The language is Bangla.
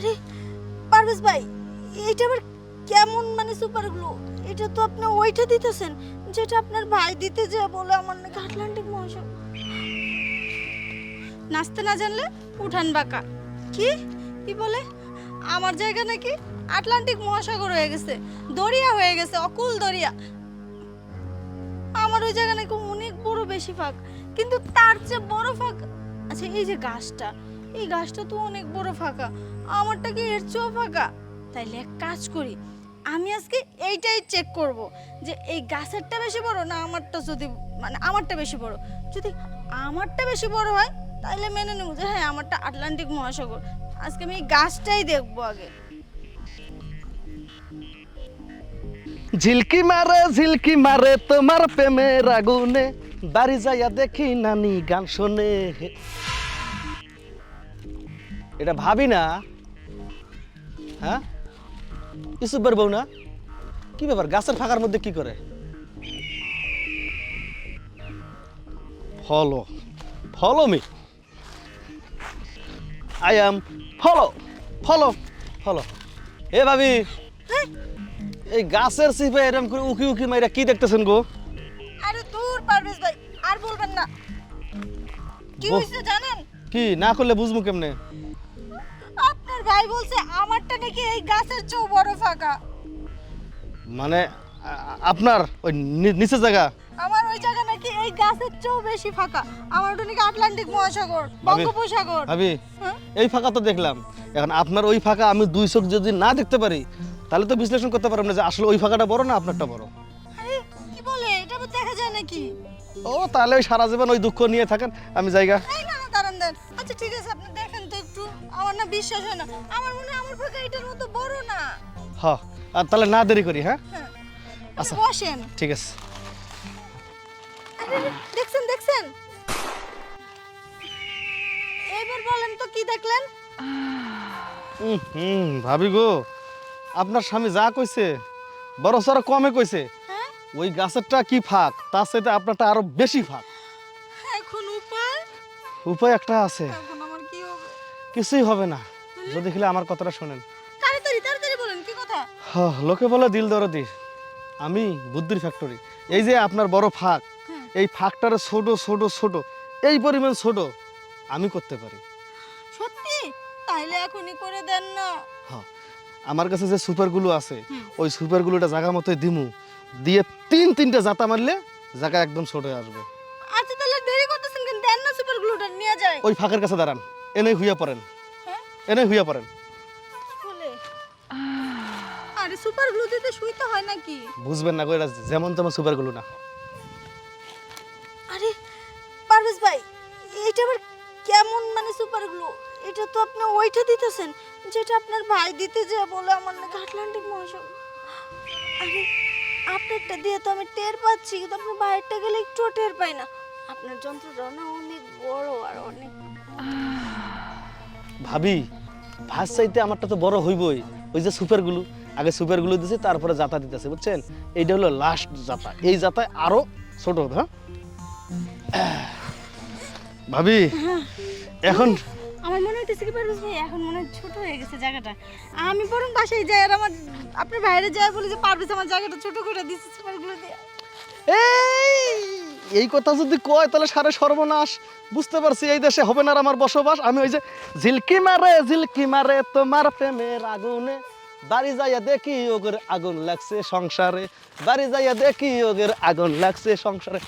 আরে, পারভেজ ভাই এটা আবার কেমন মানে সুপার গ্লু এটা তো আপনি ওইটা দিতেছেন, যেটা আপনার ভাই দিতে যে বলে আমার নাকি আটলান্টিক মহাসাগর নাচতে না জানলে উঠান বাঁকা। কি? কি বলে? আমার জায়গা নাকি আটলান্টিক মহাসাগর হয়ে গেছে, দরিয়া হয়ে গেছে, অকুল দরিয়া। আমার ওই জায়গা নাকি অনেক বড় বেশি ফাঁক, কিন্তু তার চেয়ে বড় ফাঁক আচ্ছা এই যে গাছটা এই গাছটা তো অনেক বড় ফাঁকা, আমারটা কি এর চেয়েও ফাঁকা? তাইলে এক কাজ করি, আমি আজকে এইটাই চেক করব যে এই গাছেরটা বেশি বড় না আমারটা যদি মানে আমারটা বেশি বড়। যদি আমারটা বেশি বড় হয় তাহলে মেনে নেব যে হ্যাঁ আমারটা আটলান্টিক মহাসাগর। আজকে আমি এই গাছটাই দেখব আগে। ঝিলকি মারে ঝিলকি মারে, তোমার প্রেমের আগুনে। বাড়ি যাইয়া দেখি নানি গান শোনে। এটা ভাবি না। হ্যাঁ? ইসুবের বউ না? কি ব্যাপার গাছের ফাঁকার মধ্যে কি করে? Follow. Follow me. I am follow. Follow. Follow. এ ভাবি হ্যাঁ? এই গাছের সিপে এরকম করে উকি উকি মাইরা কি দেখতেছেন গো? আরে দূর পারভেজ ভাই আর বলবেন না। কি। হয়েছে জানেন? কি না করলে বুঝব কেমনে? ভাই বলছে আমারটা নাকি এই গাছের চেয়েও বড় ফাঁকা। মানে আপনার ওই নি- নিচের জায়গা? আমার ওই জায়গা নাকি এই গাছের চেয়েও বেশি ফাঁকা। আমার ওটা নাকি আটলান্টিক মহাসাগর বঙ্গোপসাগর। ভাবি? এই ফাঁকা তো দেখলাম। এখন আপনার ওই ফাঁকা আমি দুই চোখ যদি না দেখতে পারি তাহলে তো বিশ্লেষণ করতে পারব না যে আসলে ওই ফাঁকাটা বড় না আপনারটা বড়। কি বলে? এটা দেখা যায় নাকি? ও তাহলে ওই সারা জীবন ওই দুঃখ নিয়ে থাকেন আমি জায়গা এই না না দাঁড়ান দেন। আচ্ছা ঠিক আছে আপনি দেখেন তো একটু। আমার না বিশ্বাস হয় না। আমার মনে হয় আমার ফাঁকা এটার মতো বড় না। হ আর তাহলে না দেরি করি হ্যাঁ? হ্যাঁ। আচ্ছা। বসেন। ঠিক আছে। দেখছেন দেখছেন? এবার বলেন তো কি দেখলেন? হুম ভাবি গো আপনার স্বামী যা কইছে বড় সড়ো কমে কইছে। হ্যাঁ? ওই গাছেরটা কি ফাঁক তার সাথে আপনারটা আরও বেশি ফাঁক। উপায় একটা আছে। আমার কি হবে? কিছুই হবে না। যদি খেলে আমার কথাটা শোনেন। তাড়াতাড়ি তাড়াতাড়ি বলেন কি কথা? হ, লোকে বলে দিল দরদি। আমি বুদ্ধির ফ্যাক্টরি এই যে আপনার বড় ফাঁক এই ফাঁকটার ছোট ছোট ছোট এই পরিমাণ ছোট আমি করতে পারি। সত্যি? তাইলে এখনই করে দেন না। হ, আমার কাছে যে সুপারগুলো আছে ওই সুপারগুলোটা জায়গা মতোই দিমু। দিয়ে তিন তিনটে জাতা মারলে জায়গা একদম ছোট হয়ে আসবে। সুপার গ্লুটা নিয়ে যায় ওই ফাঁকের কাছে দাঁড়ান। হুইয়া পড়েন। হ্যাঁ? হুইয়া পড়েন। আরে সুপার গ্লু দিতে শুইতে হয় নাকি? বুঝবেন না এটা যেমন তেমন সুপারগুলো না। আরে পারভেজ ভাই এটা আবার কেমন মানে সুপার গ্লু এটা তো আপনি ওইটা দিতেছেন যেটা আপনার ভাই দিতে যে বলে আমার নাকি আটলান্টিক মহাসাগর আরে আপনারটা দিয়ে তো আমি টের পাচ্ছি কিন্তু আপনার বাইরটা গেলে একটুও টের পাই না। আপনার যন্ত্রটা না অনেক বড় আর অনেক ভাবি ভাত চাইতে আমারটা তো বড় হইবই। ওই যে সুপারগুলো আগে সুপারগুলো দিছে তারপরে জাতা দিতেছে বুঝছেন? এইটা হলো লাস্ট জাতা। এই জাতায় আরও ছোট হ্যাঁ? ভাবি এখন আমার মনে হইতেছে কি পারভেজ ভাই এখন মনে হয় ছোট হয়ে গেছে জায়গাটা। আমি বরং বাসায় যাই আর আমার আপনার বাইরে যাই বলে যে পারভেজ আমার জায়গাটা ছোট করে দিছে সুপারগুলো দিয়ে। এই! এই কথা যদি কয়, তাহলে সারে সর্বনাশ। বুঝতে পারছি, এই দেশে হবে না আমার বসবাস। আমি ওই যে ঝিলকি মারে ঝিলকি মারে তোমার প্রেমের আগুনে। বাড়ি যাইয়া দেখি ওগের আগুন লাগছে সংসারে। বাড়ি যাইয়া দেখি ওগের আগুন লাগছে সংসারে।